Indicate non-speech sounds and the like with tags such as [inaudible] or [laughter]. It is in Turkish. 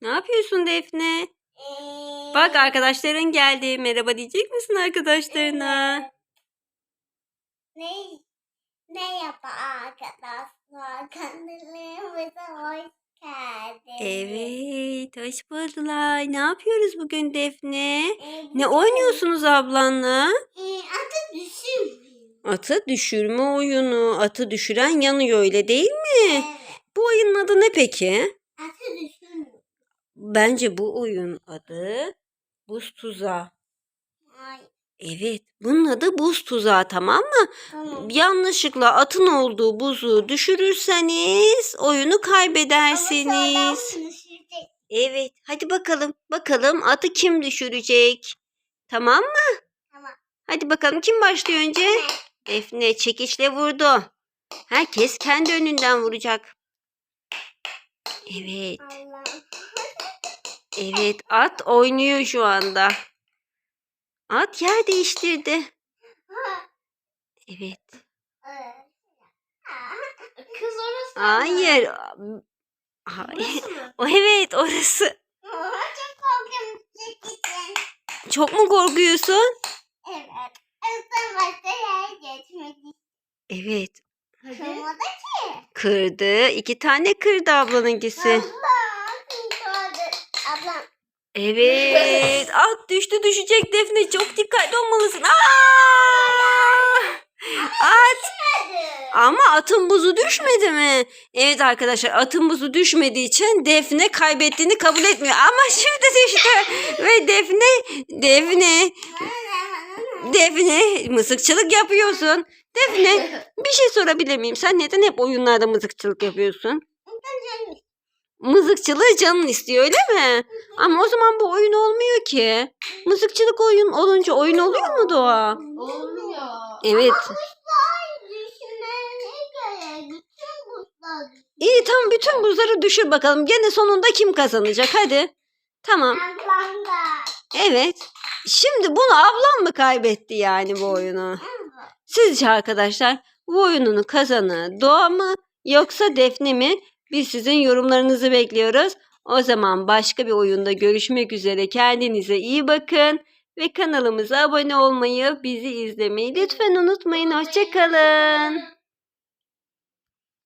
Ne yapıyorsun Defne? Ee, Bak arkadaşların geldi. Merhaba diyecek misin arkadaşlarına? Ne, ne yapar arkadaşlar? Kanalımıza hoş geldiniz. Evet, hoş buldular. Ne yapıyoruz bugün Defne? Ee, Ne oynuyorsunuz ablanla? Ee, adı düşün. Atı düşürme oyunu. Atı düşüren yanıyor öyle değil mi? Evet. Bu oyunun adı ne peki? Bence bu oyun adı buz tuzağı. Ay, Evet, bunun adı buz tuzağı tamam mı? tamam. Yanlışlıkla atın olduğu buzu düşürürseniz oyunu kaybedersiniz. Evet, hadi bakalım. Bakalım atı kim düşürecek? Tamam mı? Tamam. Hadi bakalım kim başlıyor önce? Defne çekiçle vurdu. Herkes kendi önünden vuracak. Evet, Allah. Evet at oynuyor şu anda. At yer değiştirdi. Evet. Kız orası. Hayır. Hayır. [laughs] Evet orası. Çok mu korkuyorsun? Evet. Başta yer geçmedi. Evet. Kırmadı ki. Kırdı. İki tane kırdı ablanınkisi. Ablam. Evet. At [laughs] düştü düşecek Defne. Çok dikkatli olmalısın. Aa! At. Ama atın buzu düşmedi mi? Evet arkadaşlar atın buzu düşmediği için Defne kaybettiğini kabul etmiyor. Ama şimdi düştü. [laughs] Ve Defne, Defne, Defne mızıkçılık yapıyorsun. Defne bir şey sorabilir miyim? Sen neden hep oyunlarda mızıkçılık yapıyorsun? Mızıkçılığı canın istiyor öyle mi? Ama o zaman bu oyun olmuyor ki. Mızıkçılık oyun olunca oyun oluyor mu Doğa? Olmuyor. Evet. Göre bütün İyi tamam bütün buzları düşür bakalım. Gene sonunda kim kazanacak hadi. Tamam. Ablam da. Evet. Şimdi bunu ablam mı kaybetti yani bu oyunu? Sizce arkadaşlar bu oyunun kazanı Doğa mı yoksa Defne mi? Biz sizin yorumlarınızı bekliyoruz. O zaman başka bir oyunda görüşmek üzere. Kendinize iyi bakın. Ve kanalımıza abone olmayı, bizi izlemeyi lütfen unutmayın. Hoşçakalın.